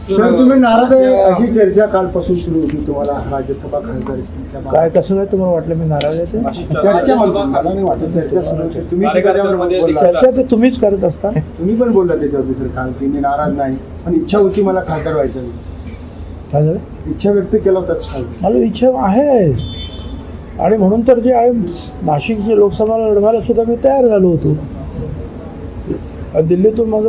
Sir तुम्ही नाराज आहे अशी चर्चा कालपासून सुरू होती तुम्हाला राज्यसभा खासदार काय कसं काय तुम्हाला वाटलं मी नाराज आहे ते? चर्चा म्हणतो मला नाही वाटत चर्चा सुरू होती. तुम्ही बोलला. चर्चा तुम्हीच करत असता. तुम्ही पण बोलला त्याच्यावरती सर काल की मी नाराज नाही पण इच्छा होती मला खासदार व्हायचं काय झालं? इच्छा व्यक्त केला होता काल. मला इच्छा आहे. आणि म्हणून तर जे आहे नाशिकचे लोकसभाला लढवायला सुद्धा मी तयार झालो होतो. आणि दिल्लीतून माझं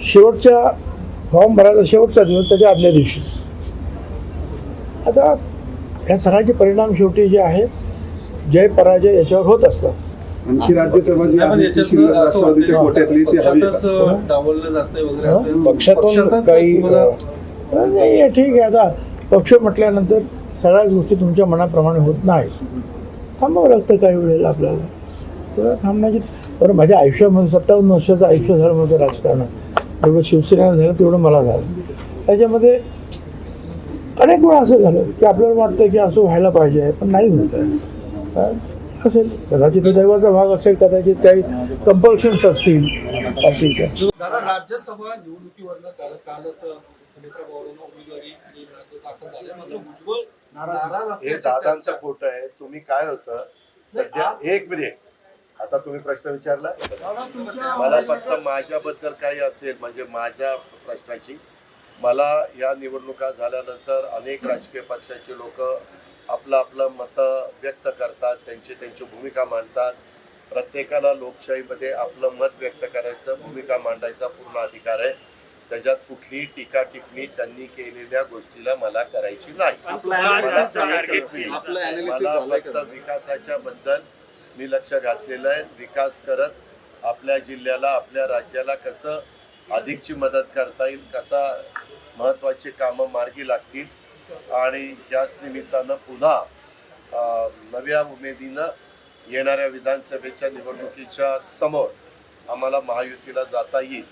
शेवटच्या फॉर्म भरायचा शेवटचा दिवस त्याच्या आदल्या दिवशी. आता या सगळ्याचे परिणाम शेवटी जे आहे जय पराजय याच्यावर होत असतात. आणखी राज्यसभा हं? पक्षातून काही, नाही आहे, ठीक आहे. आता पक्ष म्हटल्यानंतर सगळ्याच गोष्टी तुमच्या मनाप्रमाणे होत नाही. थांबावं लागतं काही वेळेला आपल्याला. तर थांबण्याची बरं माझ्या आयुष्यामध्ये सत्तावन्न वर्षाचं आयुष्य झालं माझं राजकारणात जेवढं शिवसेनेला झालं तेवढं मला झालं. त्याच्यामध्ये अनेक वेळा असं झालं की आपल्याला वाटतं की असं व्हायला पाहिजे पण नाही होत आहे. असेल. कदाचित दैवाचा भाग असेल कदाचित काही कंपल्शन्स असतील. दादा राज्यसभा निवडणुकीवरनं कालच नाराज हे दादांचं. खोटं आहे. तुम्ही काय होतं? सध्या एक मिनिट. आता तुम्ही प्रश्न विचारला? मला फक्त माझ्याबद्दल काही असेल म्हणजे माझ्या प्रश्नाची. मला या निवडणुका झाल्यानंतर अनेक राजकीय पक्षाचे लोक आपलं आपलं मत व्यक्त करतात त्यांची त्यांची भूमिका मांडतात. प्रत्येकाला लोकशाहीमध्ये आपलं मत व्यक्त करायचं भूमिका मांडायचा पूर्ण अधिकार आहे. त्याच्यात कुठलीही टीका टिप्पणी त्यांनी केलेल्या गोष्टीला मला करायची नाही. मला फक्त? विकासाच्या बद्दल मी लक्ष घातलेलं आहे. विकास करत आपल्या जिल्ह्याला आपल्या राज्याला कसं अधिकची मदत करता येईल कसा महत्त्वाची कामं मार्गी लागतील आणि याच निमित्तानं पुन्हा नव्या उमेदीनं येणाऱ्या विधानसभेच्या निवडणुकीच्या समोर आम्हाला महायुतीला जाता येईल.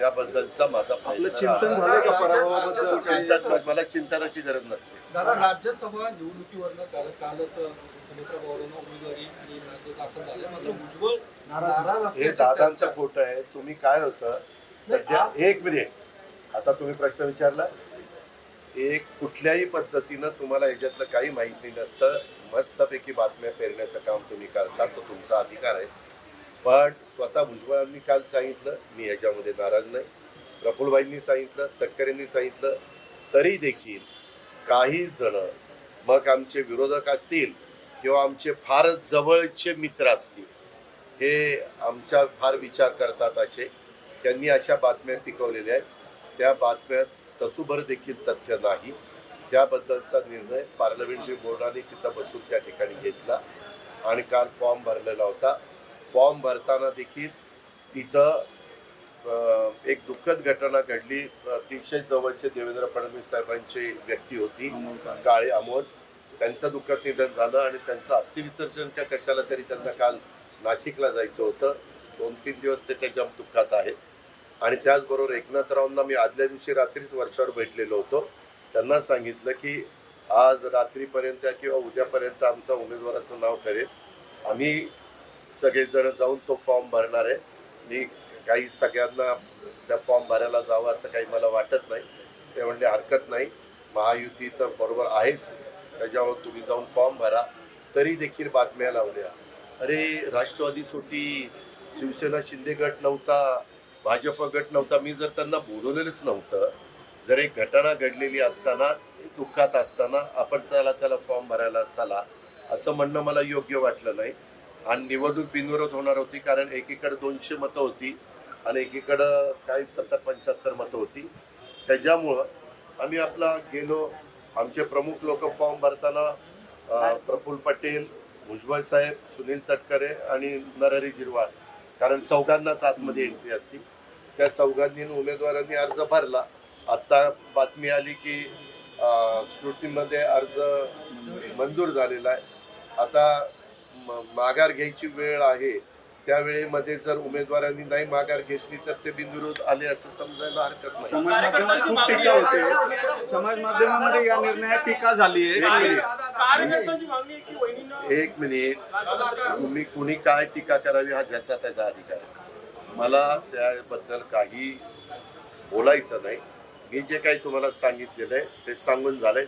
याबद्दलचा माझा आपलं चिंतन. झालंय का पराभवाबद्दल काही? चिंतन मला चिंतनाची गरज नसते. दादा राज्यसभा निवडणुकीवरनं काल कालच सुमित्रा पवारांना उमेदवारी आणि राज्य दाखल झाले मात्र भुजबळ नाराज हे दादांचं. खोटं आहे. तुम्ही काय होतं? सध्या एक मिनिट आता तुम्ही प्रश्न विचारला. एक कुठल्याही पद्धतीनं तुम्हाला याच्यातलं काही माहिती नसतं. मस्तपैकी बातम्या पेरण्याचं काम तुम्ही करता. तो तुमचा अधिकार आहे. पण स्वतः भुजबळांनी काल सांगितलं मी याच्यामध्ये नाराज नाही. प्रफुलबाईंनी सांगितलं तटकरेंनी सांगितलं तरी देखील काही जण मग आमचे विरोधक असतील किंवा आमचे फारच जवळचे मित्र असतील हे आमच्या फार विचार करतात असे. त्यांनी अशा बातम्या पिकवलेल्या आहेत. त्या बातम्यात तसूभर देखील तथ्य नाही. त्याबद्दलचा निर्णय पार्लमेंटरी बोर्डाने तिथं बसून त्या ठिकाणी घेतला आणि काल फॉर्म भरलेला होता. फॉर्म भरताना देखील तिथं एक दुःखद घटना घडली. अतिशय जवळचे देवेंद्र फडणवीस साहेबांची व्यक्ती होती. काळे अमोल. त्यांचं दुःखद निधन झालं आणि त्यांचं अस्थिविसर्जन का कशाला तरी त्यांना काल नाशिकला जायचं होतं. दोन तीन दिवस ते त्याच्या दुःखात आहेत आणि त्याचबरोबर एकनाथरावांना मी आदल्या दिवशी रात्रीच वर्षावर भेटलेलो होतो. त्यांना सांगितलं की आज रात्रीपर्यंत किंवा उद्यापर्यंत आमचं उमेदवाराचं नाव ठरेल. आम्ही सगळेजण जाऊन तो फॉर्म भरणार आहे. मी काही सगळ्यांना त्या फॉर्म भरायला जावं असं काही मला वाटत नाही. ते म्हणजे हरकत नाही. महायुती तर बरोबर आहेच. त्याच्यावर तुम्ही जाऊन फॉर्म भरा. तरी देखील बातम्या लावल्या. अरे राष्ट्रवादी सोटी शिवसेना शिंदे गट नव्हता भाजप गट नव्हता. मी जर त्यांना बोलवलेलंच नव्हतं जर एक घटना घडलेली असताना दुःखात असताना आपण त्याला चला फॉर्म भरायला चला असं म्हणणं मला योग्य वाटलं नाही. आणि निवडणूक बिनविरोध होणार होती कारण एकीकडे दोनशे मतं होती आणि एकीकडं काही सत्तर पंच्याहत्तर मतं होती. त्याच्यामुळं आम्ही आपला गेलो आमचे प्रमुख लोक फॉर्म भरताना प्रफुल्ल पटेल भुजबळ साहेब सुनील तटकरे आणि नरहरी जिरवाळ कारण चौघांनाच आतमध्ये एंट्री असती. त्या चौघांनी उमेदवारांनी अर्ज भरला. आत्ता बातमी आली की अं, स्क्रुटीमध्ये अर्ज मंजूर झालेला आहे. आता माघार घ्यायची वेळ आहे त्या वेळेमध्ये जर उमेदवारांनी नाही माघार घेतली तर ते बिनविरोध आले असं समजायला हरकत नाही. समाज माध्यमात खूप टीका होते. समाज माध्यमामध्ये या निर्णयात टीका झाली एक आहे एक मिनिट. तुम्ही कुणी काय टीका करावी हा ज्याचा त्याचा अधिकार आहे. मला त्याबद्दल काही बोलायचं नाही. मी जे काही तुम्हाला सांगितलेलं आहे ते सांगून झालंय.